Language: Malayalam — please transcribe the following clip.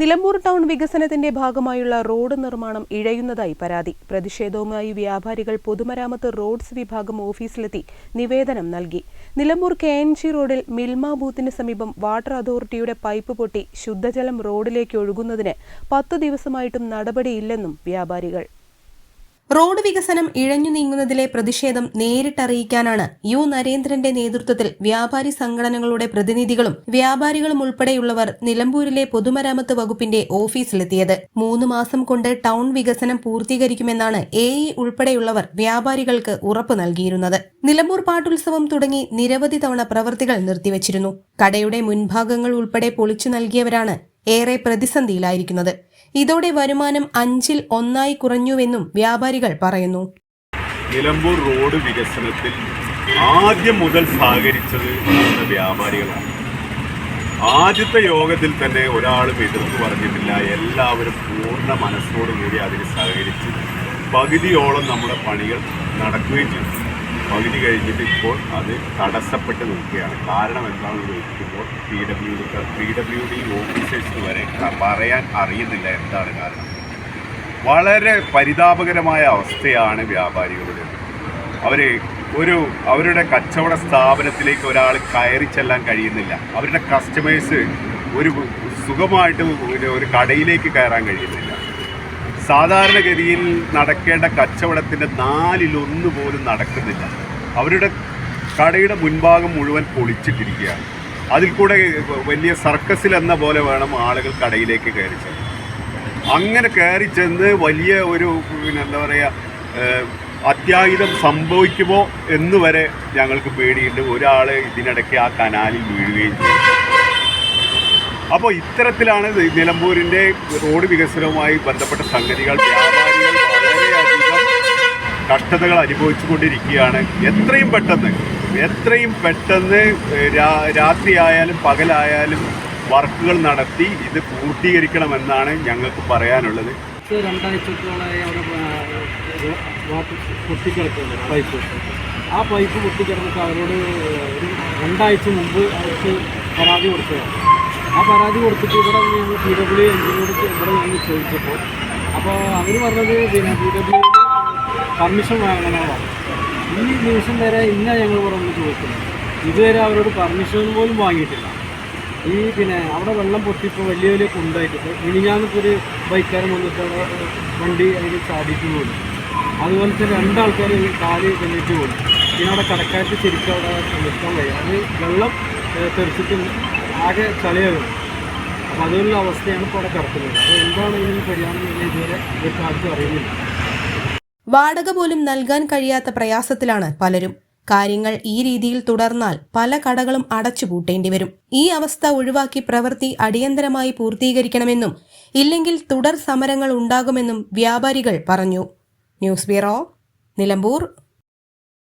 Nilambur town വികസനത്തിന്റെ ഭാഗമായുള്ള റോഡ് നിർമ്മാണം ഇഴയുന്നതായി പരാതി. പ്രതിഷേധവുമായി വ്യാപാരികൾ പൊതുമരാമത്ത് റോഡ്സ് വിഭാഗം ഓഫീസിലെത്തി നിവേദനം നൽകി. നിലമ്പൂർ കെ എൻ ജി റോഡിൽ മിൽമ ബൂത്തിന് സമീപം വാട്ടർ അതോറിറ്റിയുടെ പൈപ്പ് പൊട്ടി ശുദ്ധജലം റോഡിലേക്ക് ഒഴുകുന്നതിന് പത്തു ദിവസമായിട്ടും നടപടിയില്ലെന്നും വ്യാപാരികൾ. റോഡ് വികസനം ഇഴഞ്ഞു നീങ്ങുന്നതിലെ പ്രതിഷേധം നേരിട്ടറിയിക്കാനാണ് യു നരേന്ദ്രന്റെ നേതൃത്വത്തിൽ വ്യാപാരി സംഘടനകളുടെ പ്രതിനിധികളും വ്യാപാരികളും ഉൾപ്പെടെയുള്ളവർ നിലമ്പൂരിലെ പൊതുമരാമത്ത് വകുപ്പിന്റെ ഓഫീസിലെത്തിയത്. മൂന്ന് മാസം കൊണ്ട് ടൗൺ വികസനം പൂർത്തീകരിക്കുമെന്നാണ് എ ഇ ഉൾപ്പെടെയുള്ളവർ വ്യാപാരികൾക്ക് ഉറപ്പ് നൽകിയിരുന്നത്. നിലമ്പൂർ പാട്ടുത്സവം തുടങ്ങി നിരവധി തവണ പ്രവൃത്തികൾ നിർത്തിവച്ചിരുന്നു. കടയുടെ മുൻഭാഗങ്ങൾ ഉൾപ്പെടെ പൊളിച്ചു നൽകിയവരാണ് ഏറെ പ്രതിസന്ധിയിലായിരിക്കുന്നത്. ഇതോടെ വരുമാനം അഞ്ചിൽ ഒന്നായി കുറഞ്ഞുവെന്നും വ്യാപാരികൾ പറയുന്നു. നിലമ്പൂർ റോഡ് വികസനത്തിൽ ആദ്യം മുതൽ സഹകരിച്ചത് വ്യാപാരികളാണ്. ആദ്യത്തെ യോഗത്തിൽ തന്നെ ഒരാളും എതിർത്ത് പറഞ്ഞിട്ടില്ല. എല്ലാവരും പൂർണ മനസ്സോടുകൂടി അതിന് സഹകരിച്ച് പകുതിയോളം നമ്മുടെ പണികൾ നടക്കുകയും ചെയ്തു. പകുതി കഴിഞ്ഞിട്ട് ഇപ്പോൾ അത് തടസ്സപ്പെട്ട് നിൽക്കുകയാണ്. കാരണം എന്താണെന്ന് ചോദിക്കുമ്പോൾ P W P W D officers വരെ പറയാൻ അറിയുന്നില്ല എന്താണ് കാരണം. വളരെ പരിതാപകരമായ അവസ്ഥയാണ് വ്യാപാരികളുടെ അവർ ഒരു അവരുടെ കച്ചവട സ്ഥാപനത്തിലേക്ക് ഒരാൾ കയറി ചെല്ലാൻ കഴിയുന്നില്ല. അവരുടെ കസ്റ്റമേഴ്സ് ഒരു സുഖമായിട്ട് ഒരു കടയിലേക്ക് കയറാൻ കഴിയുന്നില്ല. സാധാരണഗതിയിൽ നടക്കേണ്ട കച്ചവടത്തിന്റെ നാലിലൊന്ന് പോലും നടക്കുന്നില്ല. അവരുടെ കടയുടെ മുൻഭാഗം മുഴുവൻ പൊളിച്ചിട്ടിരിക്കുകയാണ്. അതിൽ കൂടെ വലിയ സർക്കസിൽ എന്ന പോലെ വേണം ആളുകൾ കടയിലേക്ക് കയറി ചെല്ലാൻ അങ്ങനെ കയറി ചെന്ന് വലിയ ഒരു പിന്നെ എന്താ പറയുക അത്യാഹിതം സംഭവിക്കുമോ എന്ന് വരെ ഞങ്ങൾക്ക് പേടിയുണ്ട്. ഒരാൾ ഇതിനിടയ്ക്ക് ആ കനാലിൽ വീഴുകയും ചെയ്തു. അപ്പോൾ ഇത്തരത്തിലാണ് ഇത് നിലമ്പൂരിന്റെ റോഡ് വികസനവുമായി ബന്ധപ്പെട്ട സംഗതികൾ വ്യാപാരികൾ വളരെയധികം കഷ്ടതകൾ അനുഭവിച്ചുകൊണ്ടിരിക്കുകയാണ്. എത്രയും പെട്ടെന്ന് എത്രയും പെട്ടെന്ന് രാത്രിയായാലും പകലായാലും വർക്കുകൾ നടത്തി ഇത് പൂർത്തീകരിക്കണമെന്നാണ് ഞങ്ങൾക്ക് പറയാനുള്ളത്. ആ, പൈപ്പ് പൊട്ടിക്കിടന്നിട്ട് അവരോട് രണ്ടാഴ്ച മുമ്പ് അവർക്ക് പരാതി കൊടുത്തതാണ്. ആ പരാതി കൊടുത്തിട്ട് ഇവിടെ ഞങ്ങൾ പി ഡബ്ല്യു എഞ്ചിനോട് ഇവിടെ ഞങ്ങൾ ചോദിച്ചപ്പോൾ അപ്പോൾ അവർ പറഞ്ഞത് പിന്നെ പി ഡബ്ല്യു പെർമിഷൻ വാങ്ങണമെന്നാണ് ഈ നിമിഷം വരെ ഇന്ന ഞങ്ങൾ പറഞ്ഞു ചോദിക്കുന്നത്. ഇതുവരെ അവരോട് പെർമിഷൻ പോലും വാങ്ങിയിട്ടില്ല. ഈ പിന്നെ അവിടെ വെള്ളം പൊട്ടിപ്പോൾ വലിയ വലിയ കുണ്ടായിട്ട് മിനിഞ്ഞാന്നിപ്പോൾ ഒരു ബൈക്കാരൻ വന്നിട്ട് വണ്ടി അതിൽ ചാടിയിട്ട് പോയി അതുപോലെ തന്നെ രണ്ടാൾക്കാർ കാൽ കൊണ്ടിട്ട് പോയി പിന്നെ അവിടെ കടക്കാറ്റ് ശരിക്കും അവിടെ നിൽക്കാൻ കഴിയും അത് വെള്ളം തെറിച്ചിട്ട് ആകെ ചളിയാകും അപ്പോൾ അതുപോലുള്ള അവസ്ഥയാണ് ഇപ്പോൾ അവിടെ കിടക്കുന്നത്. അപ്പോൾ എന്താണ് ഇതിന് പരിഹാരം എന്ന് ഇതുവരെ ഇവർക്ക് അറിയുന്നില്ല. വാടക പോലും നൽകാൻ കഴിയാത്ത പ്രയാസത്തിലാണ് പലരും. കാര്യങ്ങൾ ഈ രീതിയിൽ തുടർന്നാൽ പല കടകളും അടച്ചുപൂട്ടേണ്ടി വരും. ഈ അവസ്ഥ ഒഴിവാക്കി പ്രവൃത്തി അടിയന്തരമായി പൂർത്തീകരിക്കണമെന്നും ഇല്ലെങ്കിൽ തുടർ സമരങ്ങൾ ഉണ്ടാകുമെന്നും വ്യാപാരികൾ പറഞ്ഞു. News bureau Nilambur.